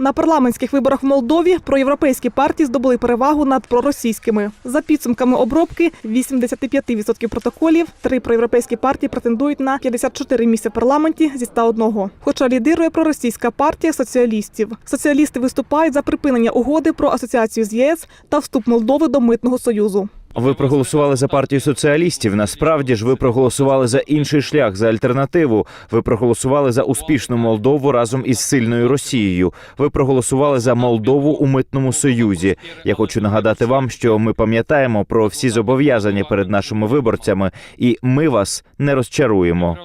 На парламентських виборах в Молдові проєвропейські партії здобули перевагу над проросійськими. За підсумками обробки 85% протоколів три проєвропейські партії претендують на 54 місця в парламенті зі 101. Хоча лідирує проросійська партія соціалістів. Соціалісти виступають за припинення угоди про асоціацію з ЄС та вступ Молдови до митного союзу. Ви проголосували за партію соціалістів. Насправді ж ви проголосували за інший шлях, за альтернативу. Ви проголосували за успішну Молдову разом із сильною Росією. Ви проголосували за Молдову у митному союзі. Я хочу нагадати вам, що ми пам'ятаємо про всі зобов'язання перед нашими виборцями, і ми вас не розчаруємо.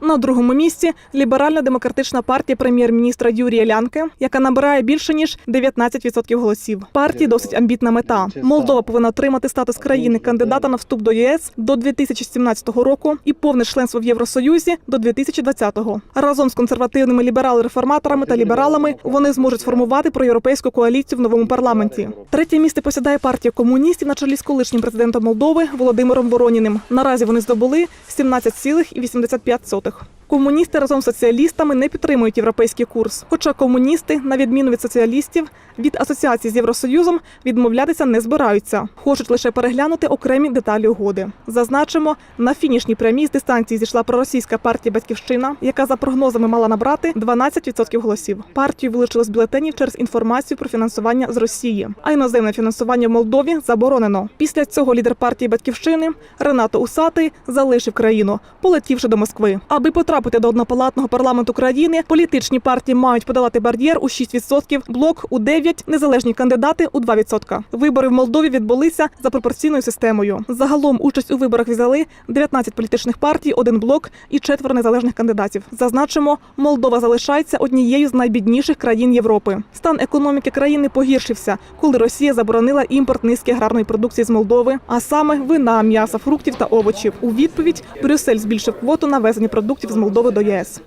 На другому місці ліберальна демократична партія прем'єр-міністра Юрія Лянке, яка набирає більше ніж 19% голосів. Партії досить амбітна мета. Молдова повинна отримати статус країни кандидата на вступ до ЄС до 2017 року і повне членство в Євросоюзі до 2020-го. Разом з консервативними ліберали-реформаторами та лібералами вони зможуть сформувати проєвропейську коаліцію в новому парламенті. Третє місце посідає партія комуністів на чолі з колишнім президентом Молдови Володимиром Вороніним. Наразі вони здобули 17,85%. Комуністи разом з соціалістами не підтримують європейський курс. Хоча комуністи, на відміну від соціалістів, від асоціації з Євросоюзом відмовлятися не збираються. Хочуть лише переглянути окремі деталі угоди. Зазначимо, на фінішній прямій з дистанції зійшла проросійська партія Батьківщина, яка за прогнозами мала набрати 12% голосів. Партію вилучили з бюлетенів через інформацію про фінансування з Росії. А іноземне фінансування в Молдові заборонено. Після цього лідер партії Батьківщини Ренато Усатий залишив країну, полетівши до Москви. Аби потрапити до однопалатного парламенту країни, політичні партії мають подолати бар'єр у 6%, блок у 9%, незалежні кандидати у 2%. Вибори в Молдові відбулися за пропорційною системою. Загалом участь у виборах взяли 19 політичних партій, один блок і четверо незалежних кандидатів. Зазначимо, Молдова залишається однією з найбідніших країн Європи. Стан економіки країни погіршився, коли Росія заборонила імпорт низки аграрної продукції з Молдови, а саме вина, м'яса, фруктів та овочів. У відповідь Брюссель збільшив квоту на везення продуктів з Молдови до ЄС.